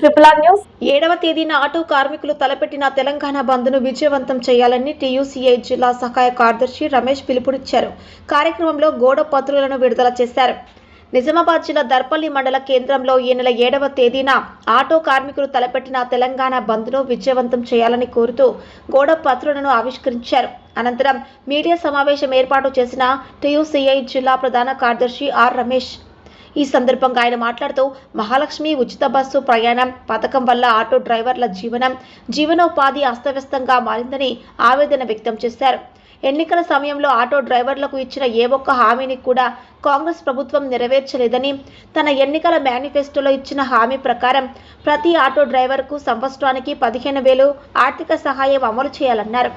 Triple R news. ఏడవ తేదీన auto కార్మికులు తలపెట్టిన తెలంగాణ బంద్ను విజయవంతం చేయాలని టీయూసీఐ జిల్లా సహాయ కార్యదర్శి రమేష్ పిలుపునిచ్చారు. కార్యక్రమంలో గోడ పత్రులను విడుదల చేశారు. నిజామాబాద్ జిల్లా దర్పల్లి మండల కేంద్రంలో ఈ నెల ఏడవ తేదీన ఆటో కార్మికులు తలపెట్టిన తెలంగాణ బంద్ను విజయవంతం చేయాలని కోరుతూ గోడ పత్రులను ఆవిష్కరించారు. అనంతరం మీడియా సమావేశం ఏర్పాటు చేసిన టీయూసీఐ జిల్లా ప్రధాన కార్యదర్శి ఆర్ రమేష్. ఈ సందర్భంగా ఆయన మాట్లాడుతూ మహాలక్ష్మి ఉచిత బస్సు ప్రయాణం పథకం వల్ల ఆటో డ్రైవర్ల జీవనం జీవనోపాధి అస్తవ్యస్తంగా మారిందని ఆవేదన వ్యక్తం చేశారు. ఎన్నికల సమయంలో ఆటో డ్రైవర్లకు ఇచ్చిన ఏ ఒక్క హామీని కూడా కాంగ్రెస్ ప్రభుత్వం నెరవేర్చలేదని తన ఎన్నికల మేనిఫెస్టోలో ఇచ్చిన హామీ ప్రకారం ప్రతి ఆటో డ్రైవర్కు సంవత్సరానికి పదిహేను వేలు ఆర్థిక సహాయం అమలు చేయాలన్నారు.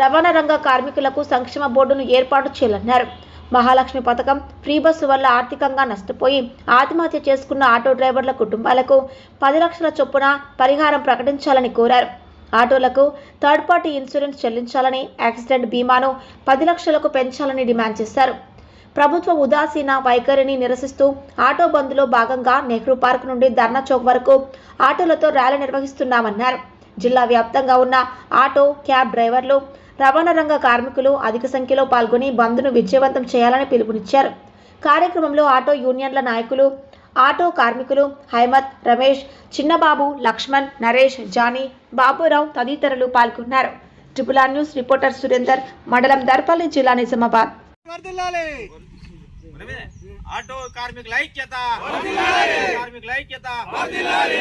రవాణా రంగ కార్మికులకు సంక్షేమ బోర్డును ఏర్పాటు చేయాలన్నారు. మహాలక్ష్మి పథకం ఫ్రీ బస్సు వల్ల ఆర్థికంగా నష్టపోయి ఆత్మహత్య చేసుకున్న ఆటో డ్రైవర్ల కుటుంబాలకు పది లక్షల చొప్పున పరిహారం ప్రకటించాలని కోరారు. ఆటోలకు థర్డ్ పార్టీ ఇన్సూరెన్స్ చెల్లించాలని యాక్సిడెంట్ బీమాను పది లక్షలకు పెంచాలని డిమాండ్ చేశారు. ప్రభుత్వ ఉదాసీన వైఖరిని నిరసిస్తూ ఆటో బంద్లో భాగంగా నెహ్రూ పార్క్ నుండి ధర్నా చౌక్ వరకు ఆటోలతో ర్యాలీ నిర్వహిస్తున్నామన్నారు. జిల్లా వ్యాప్తంగా ఉన్న ఆటో క్యాబ్ డ్రైవర్లు రవాణా రంగ కార్మికులు అధిక సంఖ్యలో పాల్గొని బంద్ను విజయవంతం చేయాలని పిలుపునిచ్చారు. కార్యక్రమంలో ఆటో యూనియన్ల నాయకులు ఆటో కార్మికులు హైమత్ రమేష్ చిన్నబాబు లక్ష్మణ్ నరేష్ జానీ బాబురావు తదితరులు పాల్గొన్నారు. Triple R news reporter Surender మండలం దర్పల్లి జిల్లా నిజామాబాద్. ఆటో కార్మికుల ఐక్యత. కార్మికుల ఐక్యత.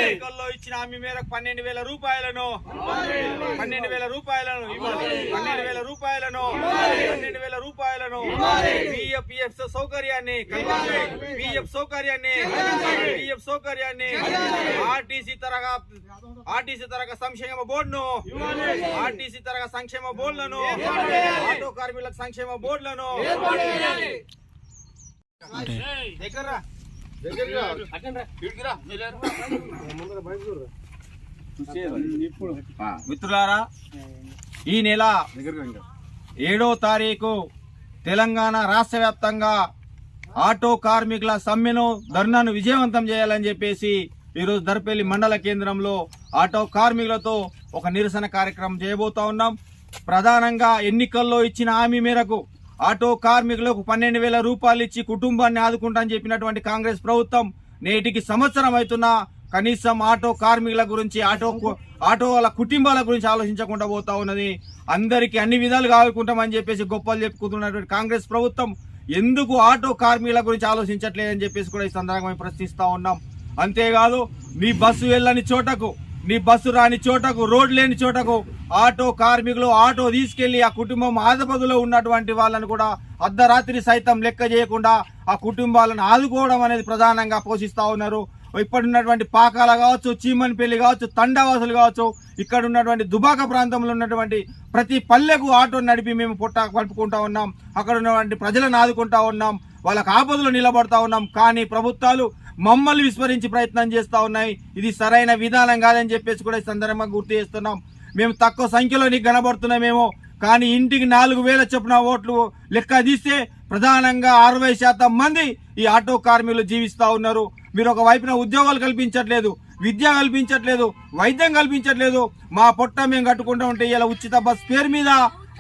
ఎన్నికల్లో ఇచ్చిన హామీ మేరకు పన్నెండు వేల రూపాయలను పన్నెండు వేల రూపాయలను పన్నెండు వేల రూపాయలను పన్నెండు వేల రూపాయలను పిఎఫ్ సౌకర్యాన్ని పిఎఫ్ సౌకర్యాన్ని పిఎఫ్ సౌకర్యాన్ని ఆర్టీసీ తరగా ఆర్టీసీ తరగా సంక్షేమ బోర్డును ఆర్టీసీ తరగా సంక్షేమ బోర్డులను ఆటో కార్మికులకు సంక్షేమ బోర్డులను దగ్గర మిత్రులారా ఈ నెల ఏడో తారీఖు తెలంగాణ రాష్ట్ర వ్యాప్తంగా ఆటో కార్మికుల సమ్మెను ధర్నాను విజయవంతం చేయాలని చెప్పేసి ఈరోజు దర్పల్లి మండల కేంద్రంలో ఆటో కార్మికులతో ఒక నిరసన కార్యక్రమం చేయబోతా ఉన్నాం. ప్రధానంగా ఎన్నికల్లో ఇచ్చిన హామీ మేరకు ఆటో కార్మికులకు పన్నెండు వేల రూపాయలు ఇచ్చి కుటుంబాన్ని ఆదుకుంటా అని చెప్పినటువంటి కాంగ్రెస్ ప్రభుత్వం నేటికి సంవత్సరం అవుతున్నా కనీసం ఆటో కార్మికుల గురించి ఆటో ఆటో వాళ్ళ కుటుంబాల గురించి ఆలోచించకుండా పోతా ఉన్నది. అందరికీ అన్ని విధాలుగా ఆదుకుంటామని చెప్పేసి గొప్పలు చెప్పుకుంటున్నటువంటి కాంగ్రెస్ ప్రభుత్వం ఎందుకు ఆటో కార్మికుల గురించి ఆలోచించట్లేదని చెప్పేసి కూడా ఈ సందర్భంగా మేము ప్రశ్నిస్తా ఉన్నాం. అంతేకాదు నీ బస్సు వెళ్ళని చోటకు నీ బస్సు రాని చోటకు రోడ్ లేని చోటకు ఆటో కార్మికులు ఆటో తీసుకెళ్ళి ఆ కుటుంబం ఆదపదులో ఉన్నటువంటి వాళ్ళని కూడా అర్ధరాత్రి సైతం లెక్క చేయకుండా ఆ కుటుంబాలను ఆదుకోవడం అనేది ప్రధానంగా పోషిస్తా ఉన్నారు. ఇప్పటి ఉన్నటువంటి పాకాల కావచ్చు చీమన్పల్లి కావచ్చు తండవాసులు కావచ్చు ఇక్కడ ఉన్నటువంటి దుబాక ప్రాంతంలో ఉన్నటువంటి ప్రతి పల్లెకు ఆటో నడిపి మేము పుట్ట కలుపుకుంటా ఉన్నాం. అక్కడ ఉన్నటువంటి ప్రజలను ఆదుకుంటా ఉన్నాం. వాళ్ళకు ఆపదలు నిలబడతా ఉన్నాం. కానీ ప్రభుత్వాలు మమ్మల్ని విస్మరించి ప్రయత్నం చేస్తా ఉన్నాయి. ఇది సరైన విధానం కాదని చెప్పేసి కూడా ఈ సందర్భంగా గుర్తు చేస్తున్నాం. మేము తక్కువ సంఖ్యలో నీకు కనబడుతున్నామేమో కానీ ఇంటికి నాలుగు వేల చొప్పున ఓట్లు లెక్క తీస్తే ప్రధానంగా అరవై శాతం మంది ఈ ఆటో కార్మికులు జీవిస్తూ ఉన్నారు. మీరు ఒక వైపున ఉద్యోగాలు కల్పించట్లేదు విద్య కల్పించట్లేదు వైద్యం కల్పించట్లేదు. మా పొట్ట మేము కట్టుకుంటూ ఉంటే ఇలా ఉచిత బస్ పేరు మీద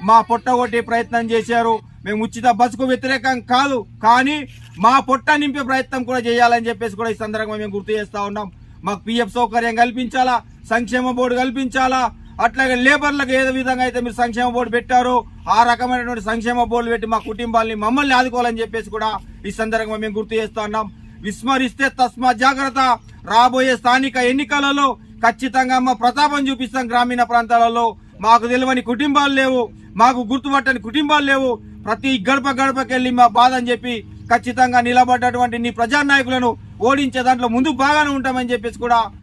మా పొట్ట కొట్టే ప్రయత్నం చేశారు. మేము ఉచిత బస్సుకు వ్యతిరేకం కాదు కానీ మా పొట్ట నింపే ప్రయత్నం కూడా చేయాలని చెప్పేసి కూడా ఈ సందర్భంగా మేము గుర్తు చేస్తూ ఉన్నాం. మాకు పిఎఫ్ సౌకర్యం కల్పించాలా సంక్షేమ బోర్డు కల్పించాలా అట్లాగే లేబర్లకు ఏదో విధంగా అయితే మీరు సంక్షేమ బోర్డు పెట్టారో ఆ రకమైనటువంటి సంక్షేమ బోర్డు పెట్టి మా కుటుంబాల్ని మమ్మల్ని ఆదుకోవాలని చెప్పేసి కూడా ఈ సందర్భంగా మేము గుర్తు చేస్తూ ఉన్నాం. విస్మరిస్తే తస్మా జాగ్రత్త. రాబోయే స్థానిక ఎన్నికలలో ఖచ్చితంగా మా ప్రతాపం చూపిస్తాం గ్రామీణ ప్రాంతాలలో. మాకు తెలియని కుటుంబాలు లేవు. మాకు గుర్తుపట్టని కుటుంబాలు లేవు. ప్రతి గడప గడపకెళ్ళి మా బాధ అని చెప్పి ఖచ్చితంగా నిలబడ్డటువంటి నీ ప్రజానాయకులను ఓడించే దాంట్లో ముందు బాగానే ఉంటామని చెప్పేసి కూడా